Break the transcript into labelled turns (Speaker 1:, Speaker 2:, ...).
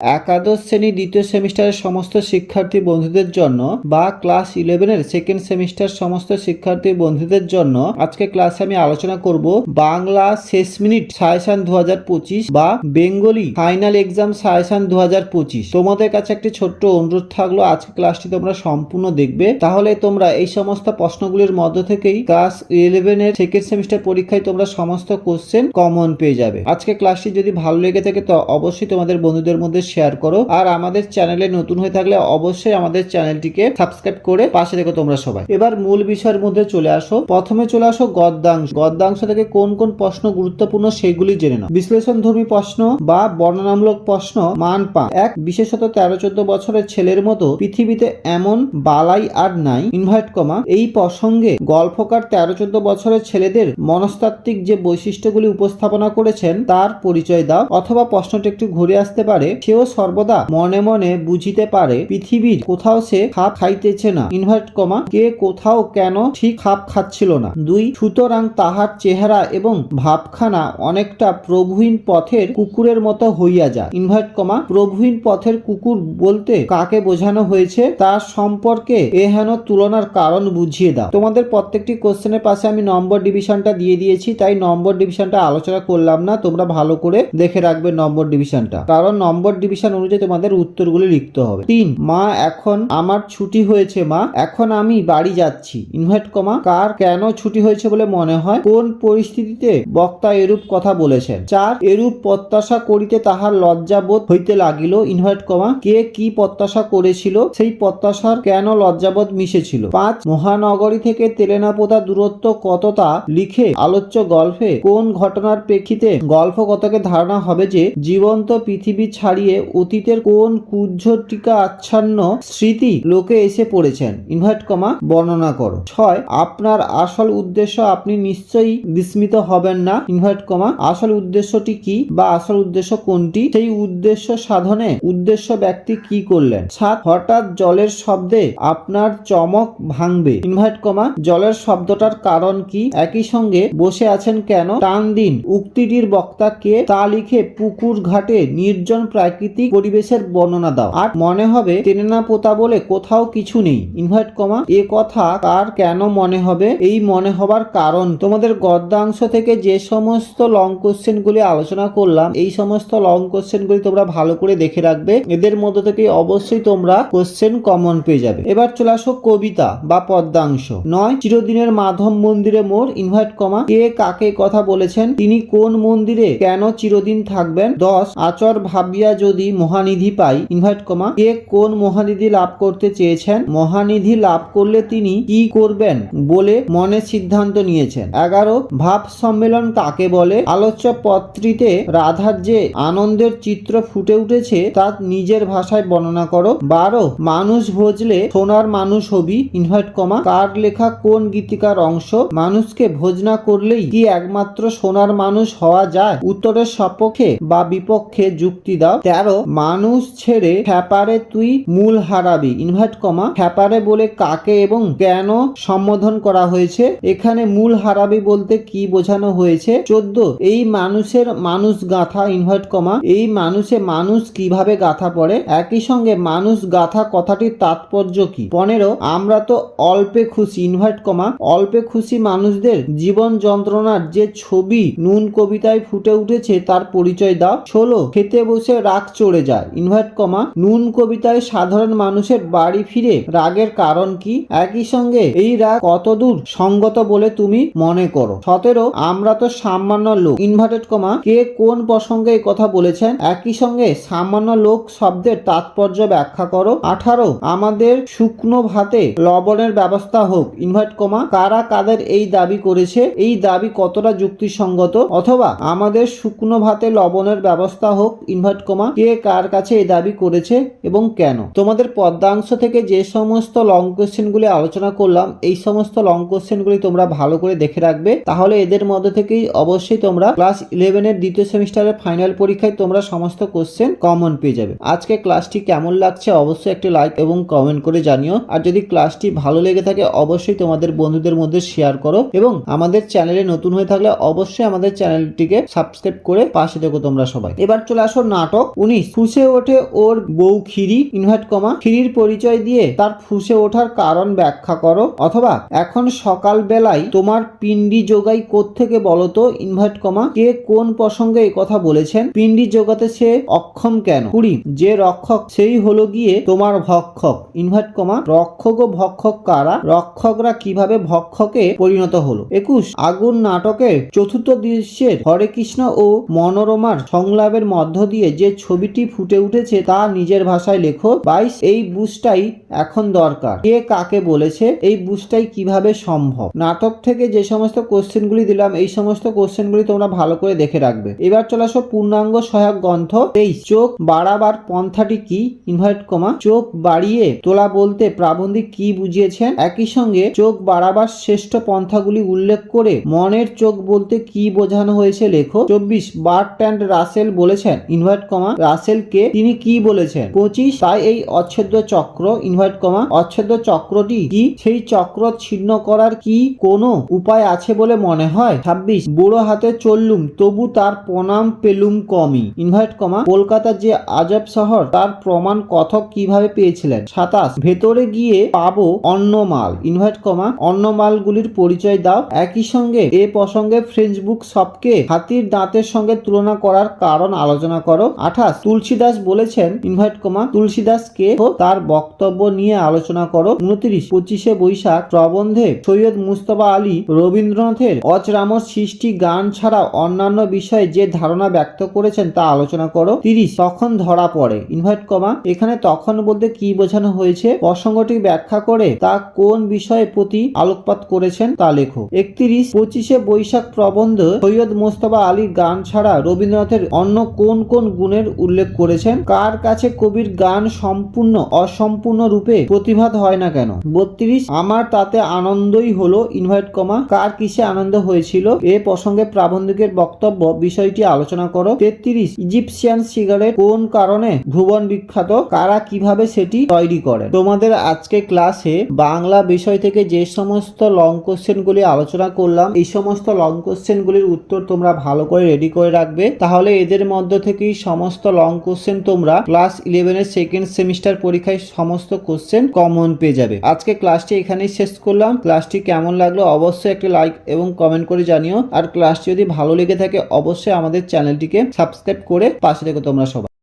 Speaker 1: একাদশ শ্রেণি দ্বিতীয় সেমিস্টারের সমস্ত শিক্ষার্থী বন্ধুদের জন্য বা ক্লাস ইলেভেনের সেকেন্ড সেমিস্টার সমস্ত শিক্ষার্থী বন্ধুদের জন্য আজকে ক্লাসে আমি আলোচনা করব বাংলা শেষ মিনিট সাজেশন দু হাজার পঁচিশ বা বেঙ্গলি ফাইনাল এক্সাম সাজেশন দু হাজার পঁচিশ। তোমাদের কাছে একটি ছোট্ট অনুরোধ থাকল, আজকে ক্লাসটি তোমরা সম্পূর্ণ দেখবে। তাহলে তোমরা এই সমস্ত প্রশ্নগুলির মধ্য থেকেই ক্লাস ইলেভেনের সেকেন্ড সেমিস্টার পরীক্ষায় তোমরা সমস্ত কোশ্চেন কমন পেয়ে যাবে। আজকে ক্লাসটি যদি ভালো লেগে থাকে, তো অবশ্যই তোমাদের বন্ধুদের মধ্যে শেয়ার করো। আর আমাদের চ্যানেলে নতুন হয়ে থাকলে অবশ্যই আমাদের চ্যানেলটিকে সাবস্ক্রাইব করে পাশে দেখো তোমরা সবাই। এবার মূল বিষয়ের মধ্যে চলে আসো। প্রথমে চলে আসো গদ্যাংশ। গদ্যাংশ থেকে কোন কোন প্রশ্ন গুরুত্বপূর্ণ সেগুলি জেনে নাও। বিশ্লেষণ ধর্মী প্রশ্ন বা বর্ণনামূলক প্রশ্ন মান পা এক, বিশেষত তেরো চোদ্দ বছরের ছেলের মতো পৃথিবীতে এমন বালাই আর নাই। ইনভার্ট কমা, এই প্রসঙ্গে গল্পকার তেরো চোদ্দ বছরের ছেলেদের মনস্তাত্ত্বিক যে বৈশিষ্ট্যগুলি উপস্থাপনা করেছেন, তার পরিচয় দাও। অথবা প্রশ্নটি একটু ঘুরে আসতে পারে। সেও সর্বদা মনে মনে বুঝিতে পারে, পৃথিবীর কোথাও সে খাপ খাইতেছে না। ইনভার্ট কমা, কে কোথাও কেন ঠিক খাপ খাচ্ছিল না। দুই, সুতরাং তাহার চেহারা এবং ভাবখানা অনেকটা প্রভুহীন পথের কুকুরের মতো হইয়া যায়। ইনভার্ট কমা, প্রভুহীন পথের কুকুর বলতে কাকে বোঝানো হয়েছে, তার সম্পর্কে এহেন তুলনার কারণ বুঝিয়ে দাও। তোমাদের প্রত্যেকটি কোশ্চেনের পাশে আমি নম্বর ডিভিশনটা দিয়ে দিয়েছি, তাই নম্বর ডিভিশনটা আলোচনা করলাম না, তোমরা ভালো করে দেখে রাখবে নম্বর ডিভিশনটা। কারণ নম্বর ডিভিশন অনুযায়ী তোমাদের উত্তরগুলি লিখতে হবে। তিন, মা, এখন আমার ছুটি হয়েছে, মা। এখন আমি বাড়ি যাচ্ছি। ইনভার্ট কমা, কার কেন ছুটি হয়েছে বলে মনে হয়? কোন পরিস্থিতিতে বক্তা এরূপ কথা বলেছেন? চার, এরূপ প্রত্যাশা করিতে তাহার লজ্জাবোধ হইতে লাগিল। ইনভার্ট কমা, কে কি প্রত্যাশা করেছিল? সেই প্রত্যাশার কেন লজ্জাবোধ মিশেছিল? পাঁচ, মহানগরী থেকে তেলেনাপোতা দূরত্ব কতটা? লিখে আলোচ্য গল্পে কোন ঘটনার প্রেক্ষিতে গল্প কতকে ধারণা হবে যে, জীবন্ত পৃথিবী ছাড়িয়ে অতীতের কোন কুজ্ঝটিকা আচ্ছন্ন স্মৃতি লোকে এসে পড়েছেন? ইনভার্ট কমা, বর্ণনা করো। ছয়, আপনার আসল উদ্দেশ্য আপনি নিশ্চয়ই বিস্মিত হবেন না? ইনভার্ট কমা, আসল উদ্দেশ্যটি কি বা আসল উদ্দেশ্য কোনটি? সেই উদ্দেশ্য সাধনে উদ্দেশ্য ব্যক্তি কি করলেন? সাত, হঠাৎ জলের শব্দে আপনার চমক ভাঙবে। ইনভার্ট কমা, জলের শব্দটার কারণ কি? একই সঙ্গে বসে আছেন কেন? টান দিন, উক্তিটির বক্তা কে? তা লিখে পুকুর ঘাটে নির্জন প্রাকৃতিক পরিবেশের বর্ণনা দাও। আর মনে হবে, টেনে না পোতা বলে কোথাও কিছু নেই। ইনভার্ট কমা, এ কথা কার কেন মনে হবে? এই মনে হবার কারণ। তোমাদের গদ্যাংশ থেকে যে সমস্ত লং কোশ্চেন গুলি আলোচনা করলাম, এই সমস্ত লং কোশ্চেন গুলি তোমরা ভালো করে দেখে রাখবে। এদের মধ্য থেকে অবশ্যই তোমরা কোশ্চেন কমন পেয়ে যাবে। এবার চলে আসো কবিতা বা পদ্মাংশ নয়, চিরদিনের মাধব মন্দিরে মোর, ইনভার্ট কমা, কে কাকে কথা বলেছেন, তিনি কোন মন্দিরে কেন চিরদিন থাকবেন? দশ, আচর ভাবিয়া যদি মহানিধি পাই ইনভার্ট কমা কে কোন মহানিধি লাভ করতে চেয়েছেন? মহানিধি লাভ করলে তিনি কি করবেন? বলে মনে সিদ্ধান্ত নিয়েছেন। এগারো, ভাব সম্মেলন কাকে বলে? আলোচ্য পত্রিতে রাধার যে আনন্দের চিত্র ফুটে উঠেছে, তা নিজের ভাষায় বর্ণনা করো। বারো, মানুষ ভোজলে সোনার মানুষ হবি ইনভাইট কমা কার লেখা কোন গীতিকার অংশ? মানুষকে ভোজনা করলেই কি একমাত্র সোনার মানুষ হওয়া যায়? উত্তরের সপক্ষে বা বিপক্ষে যুক্তি দাও। তেরো, মানুষ ছেড়ে খ্যাপারে তুই মূল হারাবি। ইনভার্ট কমা খ্যাপারে বলে কাকে এবং কেন সম্বোধন করা হয়েছে? এখানে মূল হারাবি বলতে কি বোঝানো হয়েছে? চোদ্দ, এই মানুষের মানুষ গাথা ইনভার্ট কমা এই মানুষে মানুষ কীভাবে গাথা পড়ে? একই সঙ্গে মানুষ গাথা কথাটির তাৎপর্য কি? পনেরো, আমরা তো অল্পে খুশি ইনভার্ট কমা অল্পে খুশি মানুষদের জীবন যন্ত্রণার যে ছবি নুন কবিতায় ফুটে উঠেছে তার পরিচয় দাও। ষোলো, খেতে বসে রাগ চড়ে যায়। ইনভার্ট কমা, নুন কবিতায় সাধারণ মানুষের বাড়ি ফিরে রাগের কারণ কি? একই সঙ্গে এই রাগ কতদূর সঙ্গত বলে তুমি মনে করো? সতেরো, আমরা তো সামান্য লোক। ইনভার্টেড কমা, কে কোন প্রসঙ্গে এই কথা বলেছেন? একই সঙ্গে সামান্য লোক শব্দের তাৎপর্য ব্যাখ্যা করো। আঠারো, আমাদের শুকনো ভাতে লবণের ব্যবস্থা হোক। ইনভার্ট কমা, কারা কাদের এই দাবি করেছে? এই দাবি কতটা যুক্তিসঙ্গত? অথবা আমাদের শুকনো ভাতে লবণের ব্যবস্থা হোক। ইনভার্ট কমা কে কার কাছে এই দাবি করেছে এবং কেন? তোমাদের পদ্মাংশ থেকে যে সমস্ত লং কোশ্চেনগুলি আলোচনা করলাম, এই সমস্ত লং কোশ্চেনগুলি তোমরা ভালো করে দেখে রাখবে। তাহলে এদের মধ্যে থেকেই অবশ্যই তোমরা ক্লাস ইলেভেনের দ্বিতীয় সেমিস্টারের ফাইনাল পরীক্ষায় তোমরা সমস্ত কোশ্চেন কমন পেয়ে যাবে। আজকে ক্লাসটি কেমন লাগছে অবশ্যই একটি লাইক এবং কমেন্ট করে জানিও। আর যদি ক্লাসটি ভালো লেগে থাকে, অবশ্যই তোমাদের বন্ধুদের মধ্যে শেয়ার করো এবং আমাদের চ্যানেলে নতুন হয়ে থাকলে অবশ্যই আমাদের চ্যানেলটিকে সাবস্ক্রাইব করে পাশে দেখো তোমরা সবাই। এবার চলে আসো নাটক। উনিশ ফুসে ওঠে ওর বউ খিরি ইনভার্ট কমা খিরির পরিচয় দিয়ে তার ফুসে ওঠার কারণ ব্যাখ্যা করো। অথবা, এখন সকাল বেলায় তোমার পিন্ডি যোগাই থেকে বলতো ইনভার্ট কমা কে কোন প্রসঙ্গে এই কথা বলেছেন? পিন্ডি যোগাতে সে অক্ষম কেন? কুড়ি, যে রক্ষক, সেই হলো গিয়ে তোমার ভক্ষক। ইনভার্ট কমা রক্ষক ও ভক্ষক কারা? রক্ষকরা কীভাবে ভক্ষকে পরিণত হলো? একুশ, আগুন নাটকের চতুর্থ দৃশ্যের হরে কৃষ্ণ ও মনোরমার সংলাপের মধ্য দিয়ে যে ছবিটি ফুটে উঠেছে তা নিজের ভাষায় লেখো। বাইশ, এই বুঝটাই এখন দরকার। কে কাকে বলেছে, এই বুঝটাই কীভাবে সম্ভব? নাটক থেকে যে সমস্ত কোশ্চেনগুলি দিলাম, এই সমস্ত কোশ্চেনগুলি তোমরা ভালো করে দেখে রাখবে। এবার চলে আসো পূর্ণাঙ্গ সহায়ক গ্রন্থ। তেইশ, চোখ বাড়াবার পন্থাটি কি? Invert comma. চোখ বাড়িয়ে তোলা বলতে প্রাবন্ধিক কি বুঝিয়েছেন? একই সঙ্গে চোখ বাড়াবার শ্রেষ্ঠ পন্থাগুলি উল্লেখ করে মনের চোখ বলতে কি বোঝানো হয়েছে লেখো। চব্বিশ, বার্ট অ্যান্ড রাসেল বলেছেন, ইনভার্ট কমা রাসেলকে তিনি কি বলেছেন? পঁচিশ, তাই এই অচ্ছেদ্য চক্র, ইনভার্ট কমা, অচ্ছেদ্য চক্রটি কি? সেই চক্র ছিন্ন করার কি কোনো উপায় আছে বলে মনে হয়? ছাব্বিশ, বুড়ো হাতে চললুম, তবু তার প্রণাম পেলুম কমই। ইনভার্ট কমা, কলকাতার যে আজব শহর, তার প্রমাণ কথক কীভাবে পেয়েছিলেন? সাতাশ, ভেতরে গিয়ে পাবো অন্য মাল। ইনভার্ট কমা, অন্য মালগুলির পরিচয় দাও। একই সঙ্গে, এ প্রসঙ্গে ফ্রেঞ্চ বুক সবকে হাতির দাঁতের সঙ্গে তুলনা করার কারণ আলোচনা করো। আঠাশ তুলসীদাস বলেছেন ইনভার্ট কমা তুলসীদাস কে তার বক্তব্য নিয়ে আলোচনা করো। উনত্রিশ, পঁচিশে বৈশাখ, প্রবন্ধে সৈয়দ মুস্তফা আলী, রবীন্দ্রনাথের অচরামর সৃষ্টি গান ছাড়া অন্যান্য বিষয়ে যে ধারণা ব্যক্ত করেছেন তা আলোচনা করো। তিরিশ তখন ধরা পড়ে? ইনভার্ট কমা, এখানে তখন বলতে কি বোঝানো হয়েছে? প্রসঙ্গটি ব্যাখ্যা করে তা কোন বিষয়ে প্রতি আলোকপাত করেছেন তা লেখো। একত্রিশ, পঁচিশে বৈশাখ প্রবন্ধ সৈয়দ মোস্তফা আলীর গান ছাড়া রবীন্দ্রনাথের অন্য কোন কোন গুণের উল্লেখ করেছেন, কার কাছে কবির গান সম্পূর্ণ অসম্পূর্ণ রূপে প্রতিভাত হয় না কেন? বত্রিশ, আমার তাতে আনন্দই হলো, ইনভাইট কমা, কার কিসে আনন্দ হয়েছিল? এ প্রসঙ্গে প্রাবন্ধিকের বক্তব্য, বিষয়টি আলোচনা করো। তেত্রিশ, ইজিপশিয়ান সিগারেট কোন কারণে ভুবন বিখ্যাত? কারা কীভাবে সেটি তৈরি করে? তোমাদের আজকে ক্লাসে বাংলা বিষয় থেকে যে সমস্ত লং কোশ্চেন গুলি আলোচনা করলাম, এই সমস্ত লং কোশ্চেন গুলির উত্তর তোমরা ভালো করে রেডি করে রাখবে। তাহলে এদের মধ্য থেকেই সমস্ত লং কোশ্চেন তোমরা ক্লাস ইলেভেনের সেকেন্ড সেমিস্টার পরীক্ষায় সমস্ত কোশ্চেন কমন পেয়ে যাবে। আজকে ক্লাসটি এখানেই শেষ করলাম। ক্লাসটি কেমন লাগল অবশ্যই একটা লাইক এবং কমেন্ট করে জানিও। আর ক্লাসটি যদি ভালো লেগে থাকে, অবশ্যই আমাদের চ্যানেলটিকে সাবস্ক্রাইব করে পাশে দেখো তোমরা সবাই।